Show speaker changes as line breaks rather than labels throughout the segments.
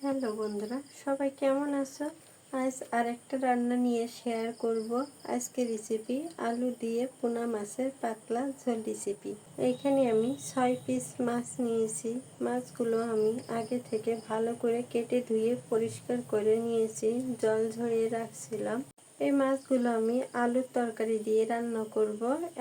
Hello বন্ধুরা, সবাই কেমন আছো? আজ আরেকটা রান্না নিয়ে শেয়ার করব। আজকে রেসিপি আলু দিয়ে পোনা মাছের পাতলা ঝোল রেসিপি এখানে আমি ছয় পিস মাছ নিয়েছি। মাছগুলো আমি আগে থেকে ভালো করে কেটে ধুয়ে পরিষ্কার করে নিয়েছি। জল ঝরিয়ে রাখছিলাম। এই মাছগুলো আমি আলুর তরকারি দিয়ে রান্না করব।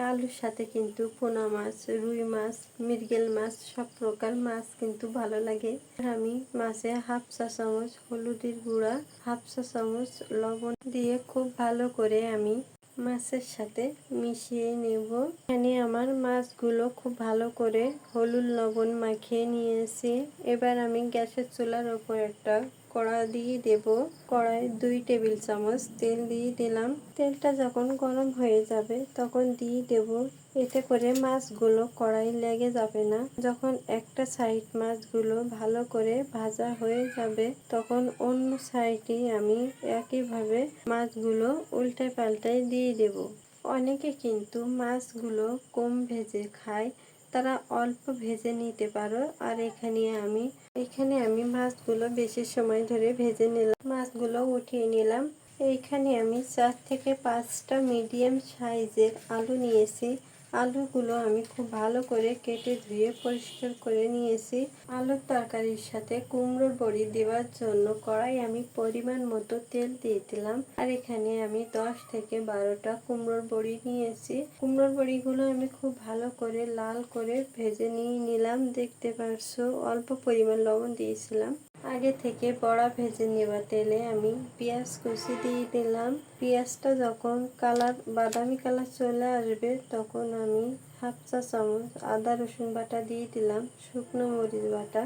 আলুর সাথে কিন্তু পোনা মাছ, রুই মাছ, মৃগেল মাছ, সব প্রকার মাছ কিন্তু ভালো লাগে। আমি মাছে হাফ চা চামচ হলুদের গুঁড়া, হাফ চা চামচ লবণ দিয়ে খুব ভালো করে আমি মাছের সাথে মিশিয়ে নেব। এখানে আমার মাছগুলো খুব ভালো করে হলুদ লবণ মাখিয়ে নিয়েছি। এবার আমি গ্যাসের চুলার ওপর একটা কড়া দিয়ে দেব। কড়াই দুই টেবিল চামচ তেল দিয়ে দিলাম। তেলটা যখন গরম হয়ে যাবে, তখন দিয়ে দেব। এতে করে মাছগুলো কড়াই লেগে যাবে না। যখন একটা সাইড মাছগুলো ভালো করে ভাজা হয়ে যাবে, তখন অন্য সাইডে আমি একইভাবে মাছগুলো উল্টে পাল্টাই দিয়ে দেব। অনেকে কিন্তু মাছগুলো কম ভেজে খায় তারা অল্প ভেজে নিতে পারো। আর এখানে আমি এখানে আমি মাছগুলো বেশি সময় ধরে ভেজে নিলাম। মাছগুলো উঠিয়ে নিলাম। এইখানে আমি চার থেকে পাঁচটা মিডিয়াম সাইজের আলু নিয়েছি। আলুগুলো আমি খুব ভালো করে কেটে ধুয়ে পরিষ্কার করে নিয়েছি। আলুর তরকারির সাথে কুমড়োর বড়ি দেওয়ার জন্য কড়াই আমি পরিমাণ মতো তেল দিয়ে দিলাম। আর এখানে আমি দশ থেকে বারোটা কুমড়োর বড়ি নিয়েছি। কুমড়োর বড়িগুলো আমি খুব ভালো করে লাল করে ভেজে নিয়ে নিলাম। দেখতে পারছ, অল্প পরিমাণ লবণ দিয়েছিলাম। আগে থেকে বড়া ভেজে নেওয়া তেলে আমি পেঁয়াজ কুচি দিয়ে দিলাম। পেঁয়াজটা যখন কালার, বাদামি কালার চলে আসবে, তখন আমি হাফ চা চামচ আদা রসুন বাটা দিয়ে দিলাম, শুকনো মরিচ বাটা,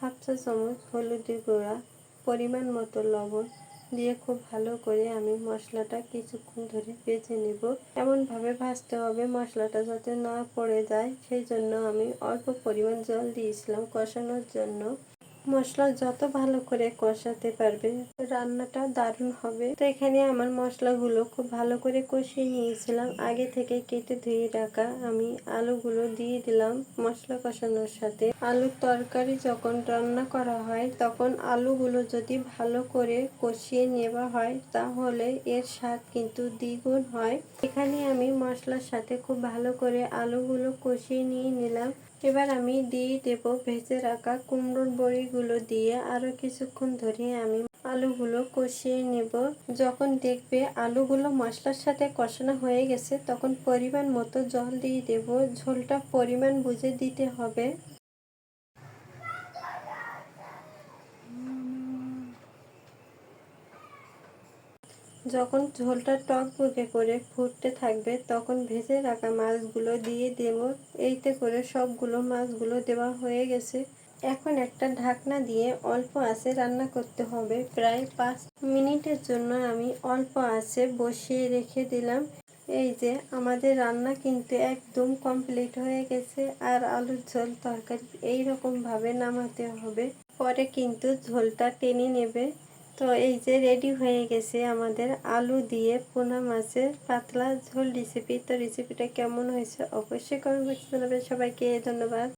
হাফ চা চামচ হলুদের গুঁড়া, পরিমাণ মতো লবণ দিয়ে খুব ভালো করে আমি মশলাটা কিছুক্ষণ ধরে বেছে নেব। এমনভাবে ভাজতে হবে মশলাটা যাতে না পড়ে যায়, সেই জন্য আমি অল্প পরিমাণ জল দিয়েছিলাম কষানোর জন্য। মশলা যত ভালো করে কষাতে পারবে, রান্নাটা দারুণ হবে। তো এখানে আমার মশলাগুলো খুব ভালো করে কষিয়ে নিয়েছিলাম। আগে থেকে কেটে ধুয়ে রাখা আমি আলুগুলো দিয়ে দিলাম মশলা কষানোর সাথে। আলুর তরকারি যখন রান্না করা হয়, তখন আলুগুলো যদি ভালো করে কষিয়ে নেওয়া হয়, তাহলে এর স্বাদ কিন্তু দ্বিগুণ হয়। এখানে আমি মশলার সাথে খুব ভালো করে আলুগুলো কষিয়ে নিয়ে নিলাম। এবার আমি দিয়ে দেব ভেজে রাখা কুমড়োর বড়িগুলো দিয়ে আরও কিছুক্ষণ ধরে আমি আলুগুলো কষিয়ে নেব। যখন দেখবে আলুগুলো মশলার সাথে কষানো হয়ে গেছে, তখন পরিমাণ মতো জল দিয়ে দেব। ঝোলটা পরিমাণ বুঝে দিতে হবে। যখন ঝোলটা টক বুকে করে ফুটতে থাকবে, তখন ভেজে রাখা মাছগুলো দিয়ে দেব। এইতে করে সবগুলো মাছগুলো দেওয়া হয়ে গেছে। এখন একটা ঢাকনা দিয়ে অল্প আছে রান্না করতে হবে। প্রায় পাঁচ মিনিটের জন্য আমি অল্প আছে বসিয়ে রেখে দিলাম। এই যে, আমাদের রান্না কিন্তু একদম কমপ্লিট হয়ে গেছে আর আলুর ঝোল তরকারি এই ভাবে নামাতে হবে। পরে কিন্তু ঝোলটা টেনে নেবে। তো এই যে রেডি হয়ে গেছে আমাদের আলু দিয়ে পোনা মাছের পাতলা ঝোল রেসিপি তো রেসিপিটা কেমন হয়েছে অবশ্যই কমেন্ট জানাবেন। সবাইকে ধন্যবাদ।